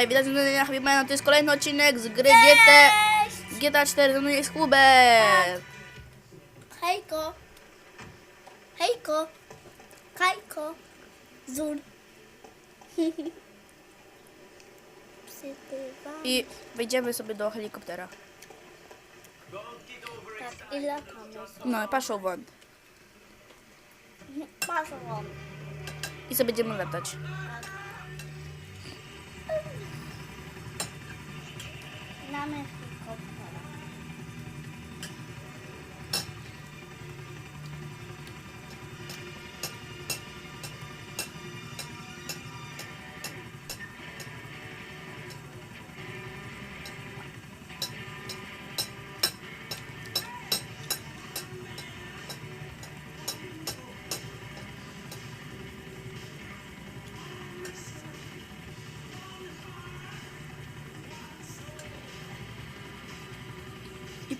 Hej, witajcie na Habibana, to jest kolejny odcinek z gry GT, GTA 4, ze mną jest Hubert. Hejko. Hejko. Kajko. Zur. I wejdziemy sobie do helikoptera. Tak, i latamy. No, paszą won. Patrzą. I sobie będziemy latać. Mamy helikoptera.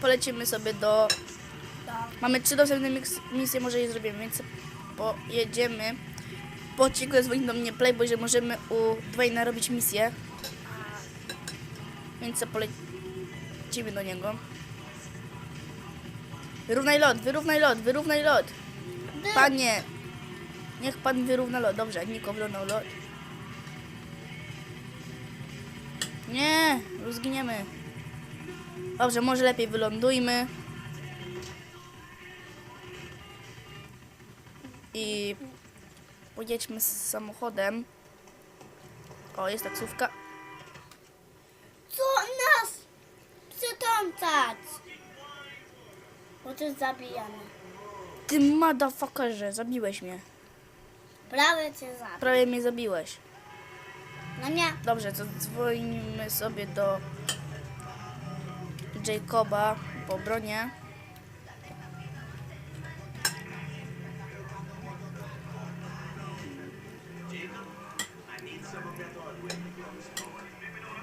Polecimy sobie do... Mamy trzy dostępne misje, może je zrobimy, więc pojedziemy. Po ciekle dzwoni do mnie Playboy, że możemy u Dwayna robić misję. Więc polecimy do niego. Wyrównaj lot, wyrównaj lot, wyrównaj lot. Panie, niech pan wyrówna lot. Dobrze, Niko wyrównał lot. Nie, już zginiemy. Dobrze, może lepiej wylądujmy. I pojedźmy z samochodem. O, jest taksówka. Co nas przytrącać? Bo to jest zabijane. Ty motherfuckerze, zabiłeś mnie. Prawie cię zabił. Prawie mnie zabiłeś. No nie. Dobrze, to dzwonimy sobie do Jacoba po bronie.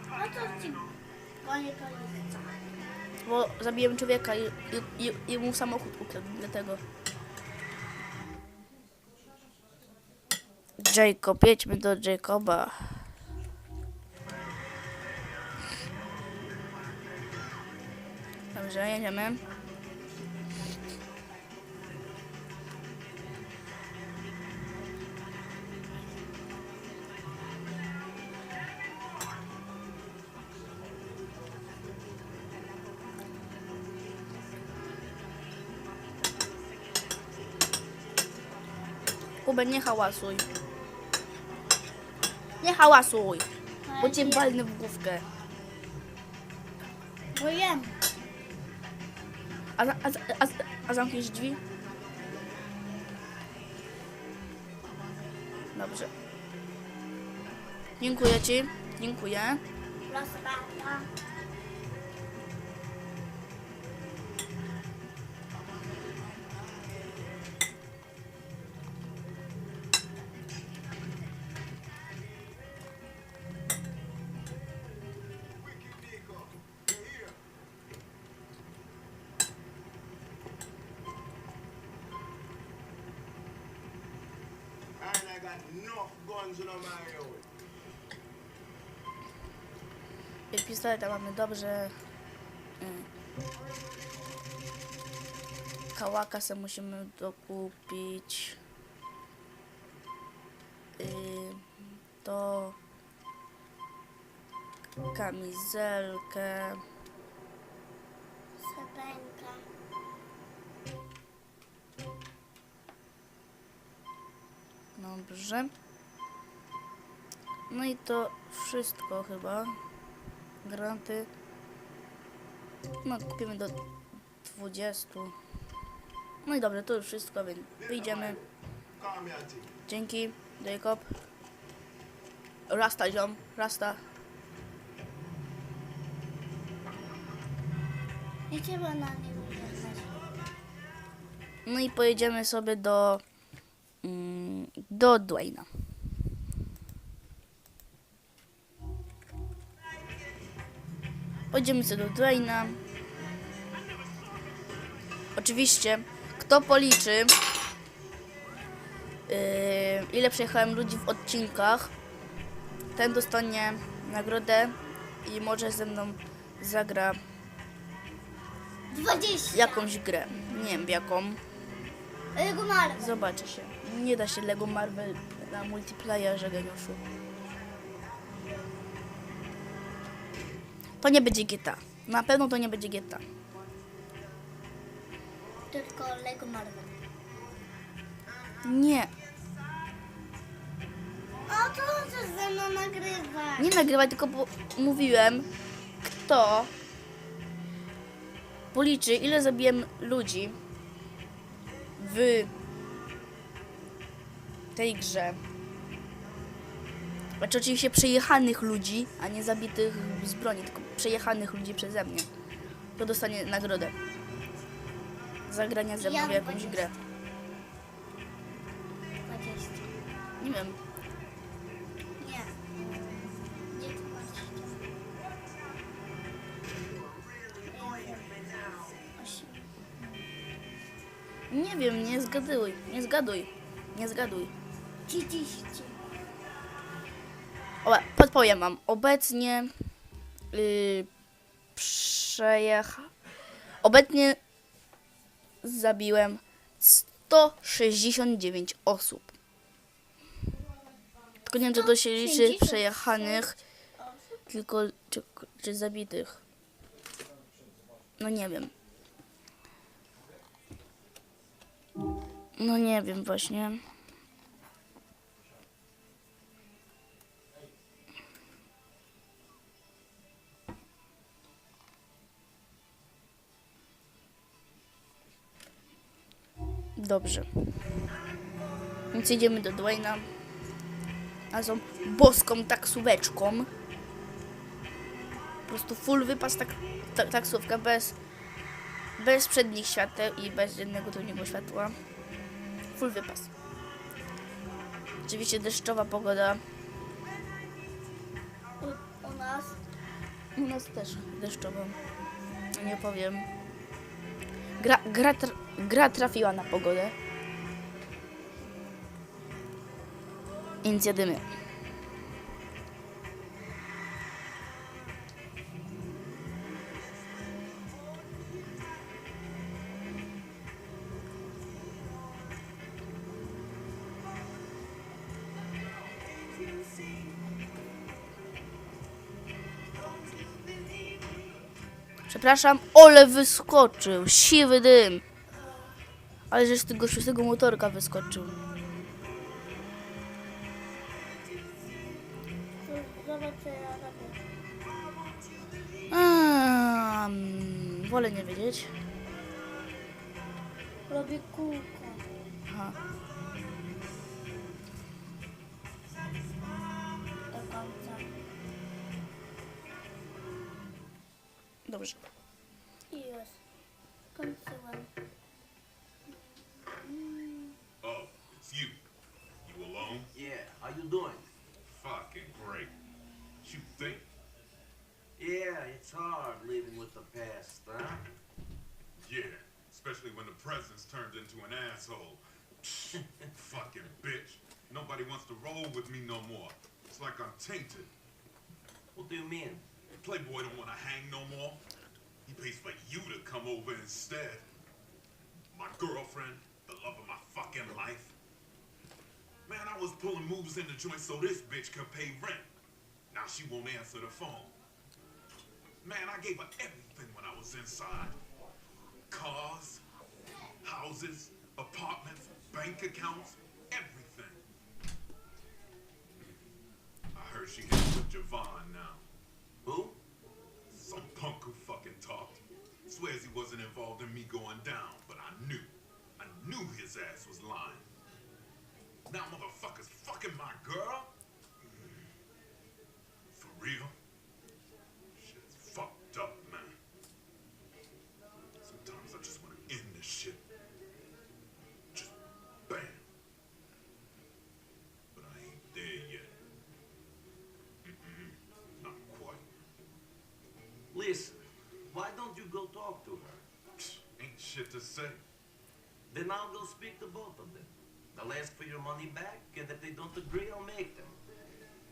No to ci panie policja. Bo zabiłem człowieka i, i, i, i mu samochód ukradł, dlatego. Jacob, jedźmy do Jacoba. Dobrze, jedziemy. Hubert, nie hałasuj. Nie hałasuj, bo cię walnę w główkę. Bo jem. A, a, a, a zamkniesz drzwi? Dobrze. Dziękuję ci. Dziękuję. Rozrata. And Own. I Pistoleta mamy dobrze. Mm. Kałaka se musimy dokupić. To kamizelkę. Dobrze. No i to wszystko chyba. Granty. No, kupimy do 20. No i dobrze, to już wszystko, więc wyjdziemy. Dzięki, Jacob. Rasta, ziom, rasta. Nie wyjechać. No i pojedziemy sobie do... Do Dwayna. Pojedziemy sobie do Dwayna. Oczywiście, kto policzy, yy, ile przejechałem ludzi w odcinkach, ten dostanie nagrodę i może ze mną zagra 20. jakąś grę. Nie wiem jaką. Marvel. Zobaczy się. Nie da się Lego Marvel na multiplayerze, geniuszu. To nie będzie GTA. Na pewno to nie będzie GTA. Tylko Lego Marvel. Nie. O, to co ze mną nagrywa? Nie nagrywaj, tylko mówiłem, kto policzy, ile zabiłem ludzi w tej grze. Znaczy oczywiście przejechanych ludzi, a nie zabitych z broni, tylko przejechanych ludzi przeze mnie. To dostanie nagrodę. Zagrania ze mną w Ja jakąś grę. 20. Nie wiem. Nie. Nie 20. 8. Nie wiem, nie zgaduj. Nie zgaduj. Nie zgaduj. 30. O, podpowiem wam. Obecnie yy, przejecha... Obecnie zabiłem 169 osób. Tylko nie wiem, czy to się liczy 166 przejechanych, tylko czy, czy zabitych. No nie wiem. No nie wiem właśnie. Dobrze. Więc jedziemy do Dwayna. A są boską taksóweczką. Po prostu full wypas tak, ta, taksówka bez, bez przednich świateł i bez jednego tylnego światła. Full wypas. Oczywiście deszczowa pogoda. U, nas U nas też deszczowo. Nie powiem. Gra, gra, tra, gra trafiła na pogodę. Więc jedymy. Przepraszam, ole wyskoczył. Siwy dym. Ale że z tego szóstego motorka wyskoczył. Um, wolę nie wiedzieć. Robię kółko. With the past, huh? Yeah, especially when the present's turned into an asshole. Fucking bitch. Nobody wants to roll with me no more. It's like I'm tainted. What do you mean? Playboy don't want to hang no more. He pays for you to come over instead. My girlfriend, the love of my fucking life. Man, I was pulling moves in the joint so this bitch could pay rent. Now she won't answer the phone. Man, I gave her everything when I was inside. Cars, houses, apartments, bank accounts, everything. I heard she hit with Javon now. Who? Some punk who fucking talked. Swears he wasn't involved in me going down, but I knew shit to say. Then I'll go speak to both of them. I'll ask for your money back, and if they don't agree, I'll make them.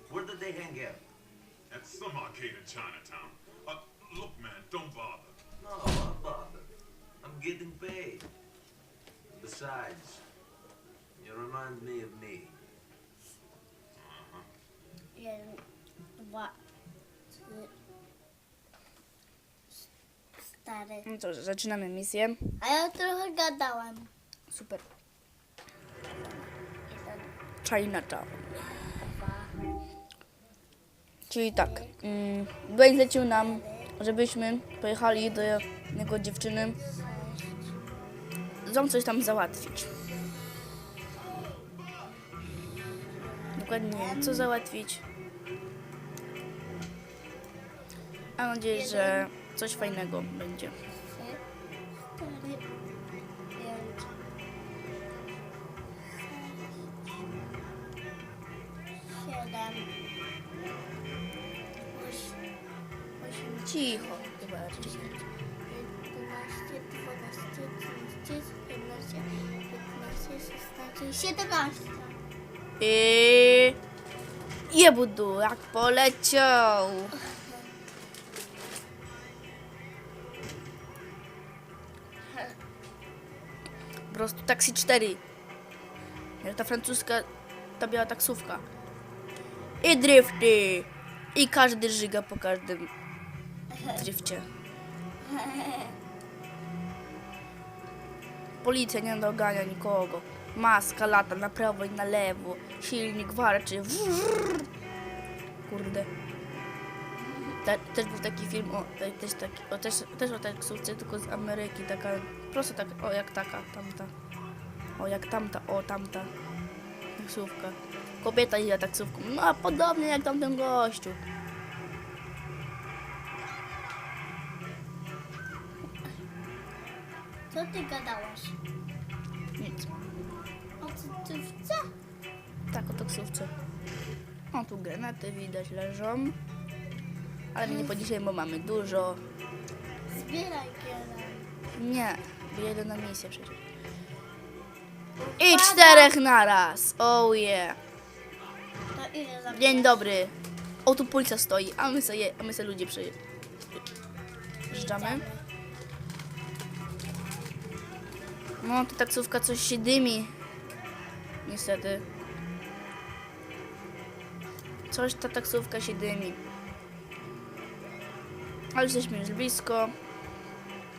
Where did they hang out? at some arcade in Chinatown. Uh, look, man, don't bother. No, I'll bother. I'm getting paid. Besides, you remind me of me. Jeden, dwa, trzy. Stary. No to zaczynamy misję. A ja trochę gadałem. Super. Chinatown. Czyli tak, mm, Dwayne zlecił nam, żebyśmy pojechali do jego dziewczyny, żeby coś tam załatwić. Dokładnie nie wiem, co załatwić. Mam nadzieję, że coś fajnego będzie. Cicho. Chyba raczej. 11, 12, 13, 14, 15, 16, 17. I... Jebudu, jak poleciał. Po prostu taksi 4. Jak ta francuska, ta biała taksówka. I drifty. I każdy żyga po każdym drifcie. Policja nie dogania nikogo. Maska lata na prawo i na lewo. Silnik warczy. Kurde. Te, też był taki film o, te- też, taki, o, też, też o taksówce, tylko z Ameryki. Taka, prosto tak, o jak taka, tamta. O jak tamta, o tamta. Taksówka. Kobieta idzie taksówką. No a podobnie jak tamten gościu. Co ty gadałaś? Nic. O co? Tak, o taksówce. O, tu granaty widać leżą. Ale my nie podniesiemy, bo mamy dużo. Zbieraj kieran. Nie, jedę na misję przecież. I czterech naraz. Oh yeah. To ile za Dzień dobry. O, tu policja stoi, a my sobie, a my sobie ludzie przyjeżdżamy. No, ta taksówka coś się dymi. Niestety. Coś ta taksówka się dymi. Ale jesteśmy już blisko.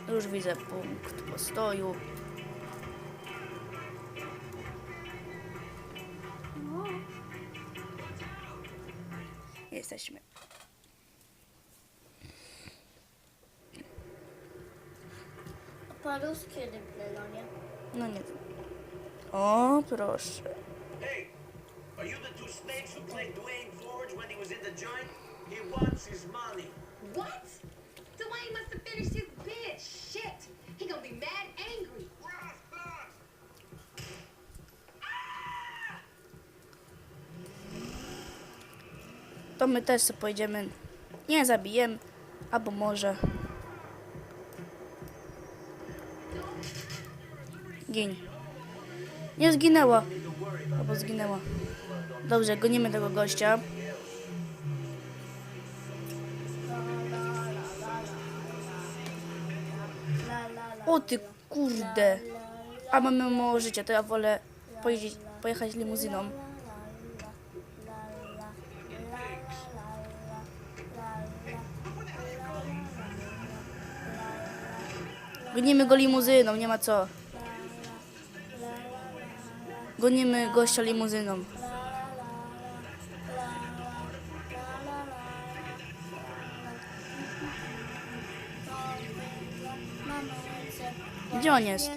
Już widzę punkt postoju. Jesteśmy. Po-ruskie ryble, no nie? No nie wiem. O, proszę. Hey, are you the two snakes who played Dwayne Forge when he was in the joint? He wants his money. What? Must have finished his. Shit. He gonna be mad angry. To my też sobie pojedziemy. Nie zabijemy. Albo może. Giń. Nie zginęła. Albo zginęła. Dobrze, gonimy tego gościa. Ty kurde. A mamy mało życia, to ja wolę pojeździć, pojechać limuzyną. Gonimy go limuzyną, nie ma co. Gonimy gościa limuzyną. Gdzie on jest?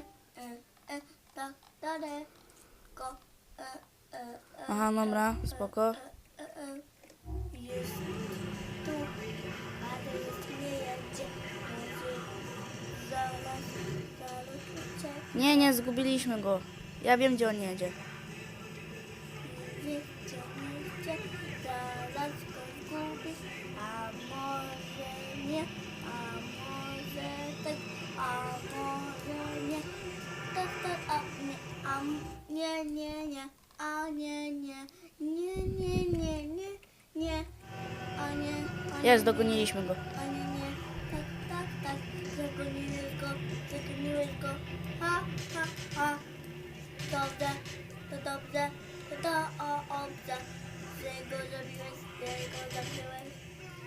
Aha, dobra, spoko. Jest tu, ale nie jedzie. Zaraz, zaraz. Nie, nie, zgubiliśmy go. Ja wiem, gdzie on jedzie. Jest, dogoniliśmy go. A nie, nie, tak, tak, tak, zagoniłeś go, zagoniłeś go, ha, ha, ha. Dobrze, to dobrze, to to o, dobrze, że zabiłeś, że zabiłeś.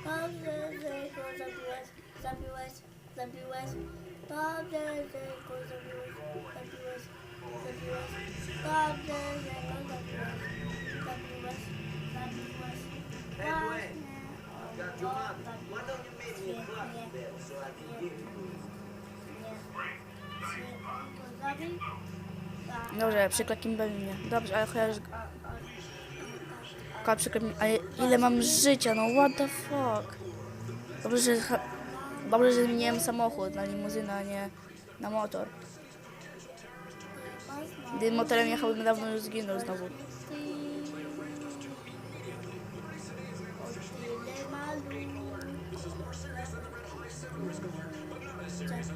Dobrze, że go zabiłeś, zabiłeś, zabiłeś. Dobrze, że go zabiłeś, zabiłeś, zabiłeś. Dobrze, że go zabiłeś, zabiłeś, zabiłeś. I've got your money. Why don't? Dobrze, ale chociaż... Ka, przykla mi... Ale ile mam życia, no what the fuck? Dobrze, że... Dobrze, że zmieniłem samochód na limuzynę, a nie na motor. Gdy motorem jechałbym, dawno już zginął znowu. Tyle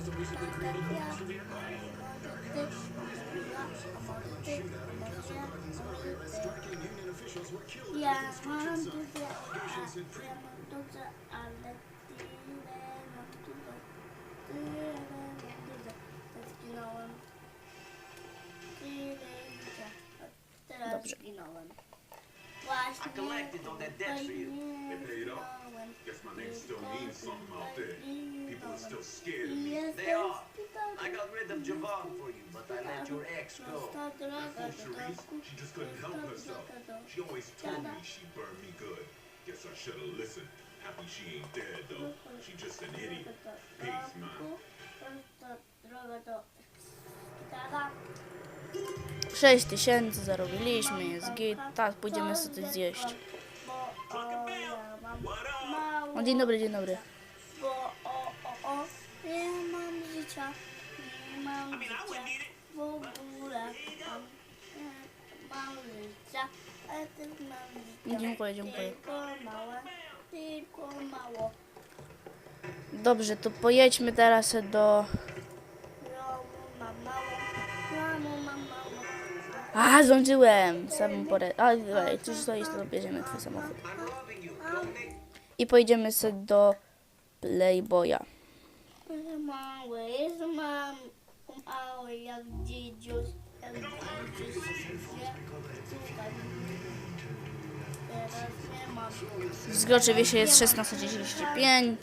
życia, a teraz Dobrze. zginąłem. I Właśnie. Guess my name still means something out there. People are still scared of me. They are. I got rid of Javon for you, but I let your ex go. That fool domku, she just couldn't help herself. She always told me she burned me good. Guess I should have listened. Happy she ain't dead though. She just an idiot. Peace, man. Prosta droga do szpitala. 6 tysięcy zarobiliśmy, jest git. Teraz pójdziemy sobie coś zjeść. Mało, O, dzień dobry, dzień dobry. bo o, o, o, nie mam życia, nie mam życia, w ogóle mam, życia, ale też mam życia, Dziękuję, dziękuję. tylko małe, tylko mało. Dobrze, to pojedźmy teraz do... A, zdążyłem! Samą porę. A, dobra, tu stoisz, to bierzemy twój samochód. I pojedziemy sobie do Playboya. Mały, jest mam mały jak dziedziuś, jak dziedziuś się. W jest 16.35.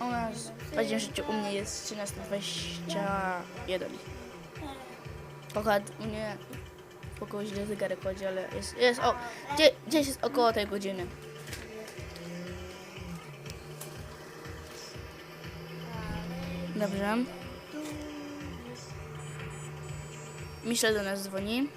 U nas w życiu u mnie jest 13.21. Akurat u mnie około źle zegarek chodzi, ale jest, jest o, gdzie, gdzieś jest około tej godziny. Dobrze. Michelle do nas dzwoni.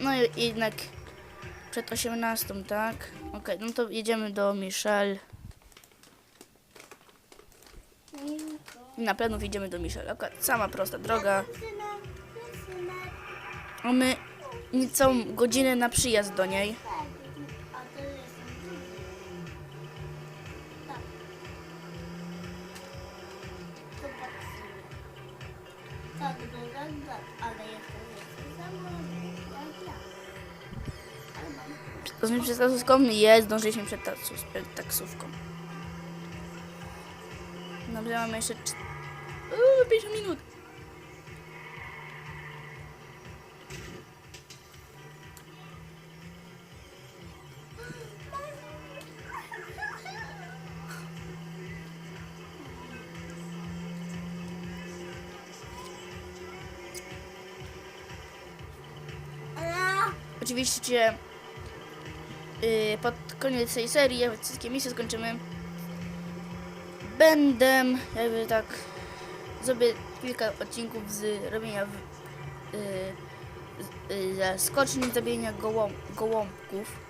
No i jednak przed 18, tak? Okej, no to jedziemy do Michelle. I na pewno idziemy do Michelle. Akurat sama prosta droga. Mamy niecałą godzinę na przyjazd do niej. Zdążyliśmy przed taksówką? Jest, zdążyliśmy przed, taksówką. Dobrze, mamy jeszcze cz- Uuu, 50 minut. Oczywiście yy, pod koniec tej serii, jak wszystkie misje skończymy, będę jakby tak zrobię kilka odcinków z robienia yy, skoczni zabijania gołąb, gołąbków.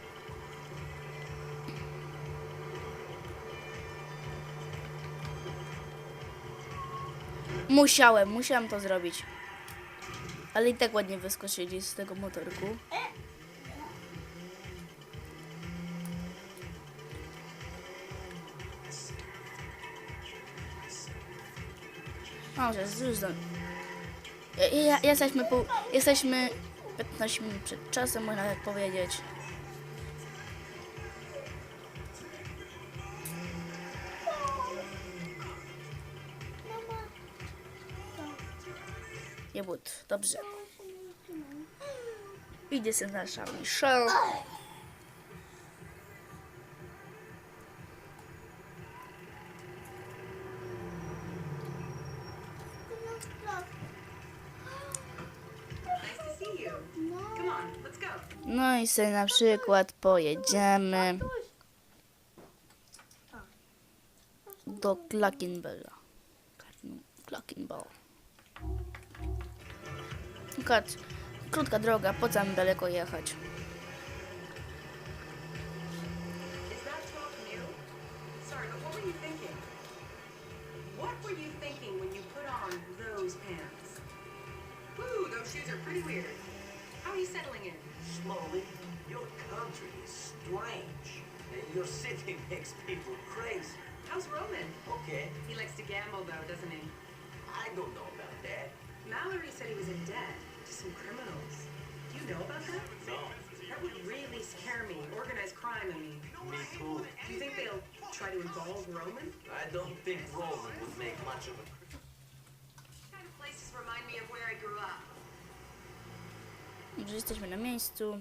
Musiałem, musiałem to zrobić. Ale i tak ładnie wyskoczyli z tego motorku. Może już do... Jesteśmy, pół, jesteśmy 15 minut przed czasem, można tak powiedzieć. Mama. Jebut, dobrze. Idzie się nasza Michelle. Sobie na przykład pojedziemy do Clackenbella. Clackenbell. Kat, krótka droga, po co mi daleko jechać? Those shoes are pretty weird. How are you settling in? Slowly, your country is strange. Your city makes people crazy. How's Roman? Okay, He likes to gamble, though, doesn't he? I don't know about that. Mallory said he was in debt to some criminals. Do you know about that? No, That would really scare me. Organized crime, I mean. me too. Do you think they'll try to involve Roman? I don't think Roman would make much of a kind of places remind me of where I grew up. Już jesteśmy na miejscu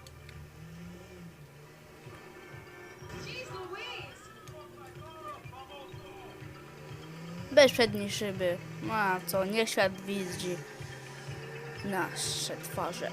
Bez przedniej szyby. A co, niech świat widzi nasze twarze.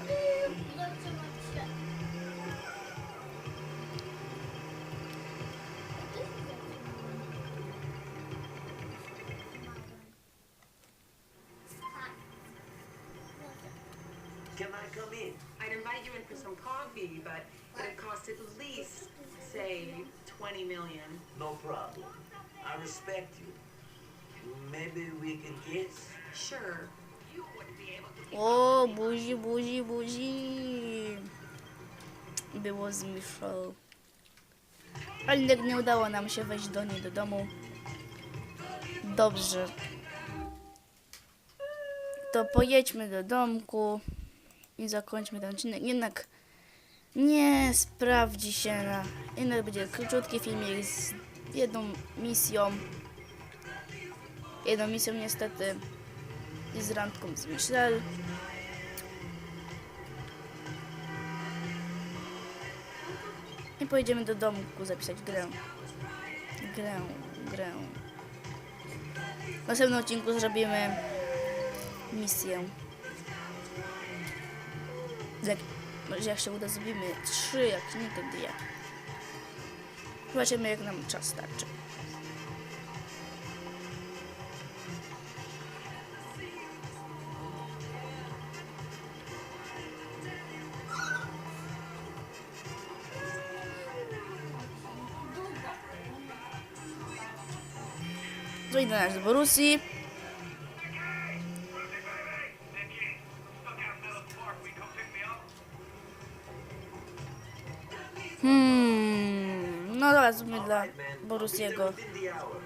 Z Michelle. Ale nie udało nam się wejść do niej do domu. Dobrze. To pojedźmy do domku i zakończmy ten odcinek. Jednak nie sprawdzi się na... Jednak będzie króciutki filmik z jedną misją. Jedną misją niestety i z randką z Michelle. Pojedziemy do domku zapisać grę. Grę, grę. W następnym odcinku zrobimy misję. Jak, jak się uda, zrobimy trzy, jak nie, to dwie. Zobaczymy, jak nam czas starczy. Do nas z Borusi. Hmm, no dobra, zróbmy dla Alright, man. I'll be there Borusiego. within the hour.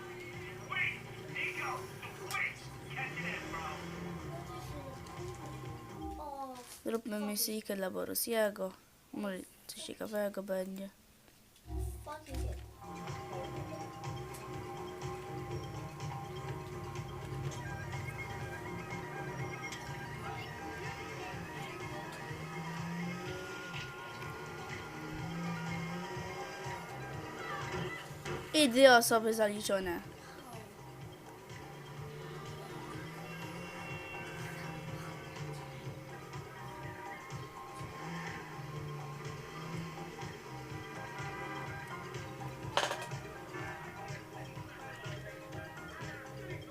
O, Zróbmy misyjkę dla Borusiego. Może coś ciekawego będzie. I dwie osoby zaliczone.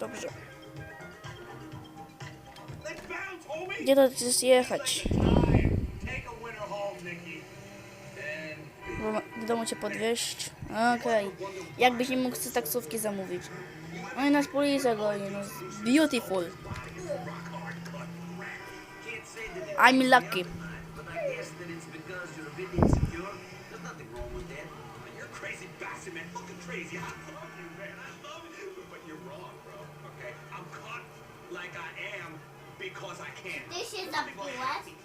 Dobrze. Gdzie to chcesz jechać? Take a winner home, Nikki. And Bo ma- Do domu cię podwieźć? Okej. Jakbyś nie mógł z taksówki zamówić? No i nas policja goni. No. Beautiful. I'm lucky. because. I. Okay? Like am because can. You what, a go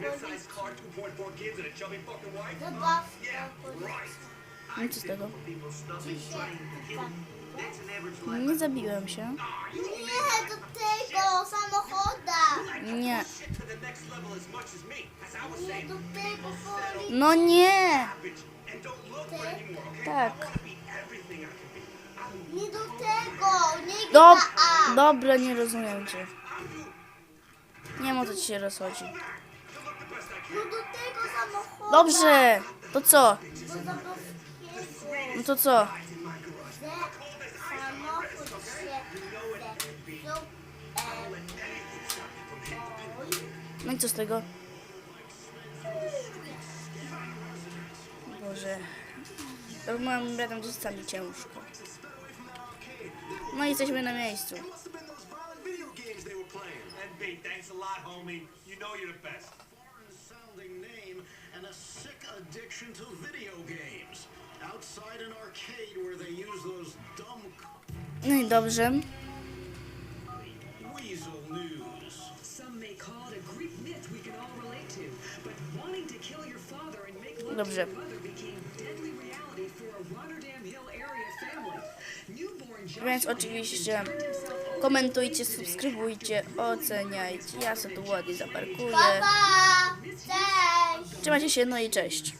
mid-sized car, 2.4 kids, and a chubby fucking wife? Zabawka Yeah, policji. right. No co z tego? Nie zabiłem się. Nie, do tego samochoda. Nie. Nie, do tego policji. No nie! Tak. Nie do tego, nie Do dobra, nie rozumiem cię. Nie co ci się rozchodzi. No do tego samochoda. Dobrze! To co? Do. No to co? Że samochód się zepsuł. Oj. No i co z tego? Boże. Moim bratem czasami ciężko. No i jesteśmy na miejscu. Playing. NB, thanks a lot, homie. You know you're the best. Foreign sounding name and a sick addiction to video games. Outside an arcade where they use those dumb No i dobrze. weasel news. Some may call it a Greek myth we can all relate to, but wanting to kill your father and make love Dobrze. to your mother became deadly reality for a Rotterdam Hill Więc oczywiście komentujcie, subskrybujcie, oceniajcie. Ja sobie tu ładnie zaparkuję. Trzymajcie się, no i cześć.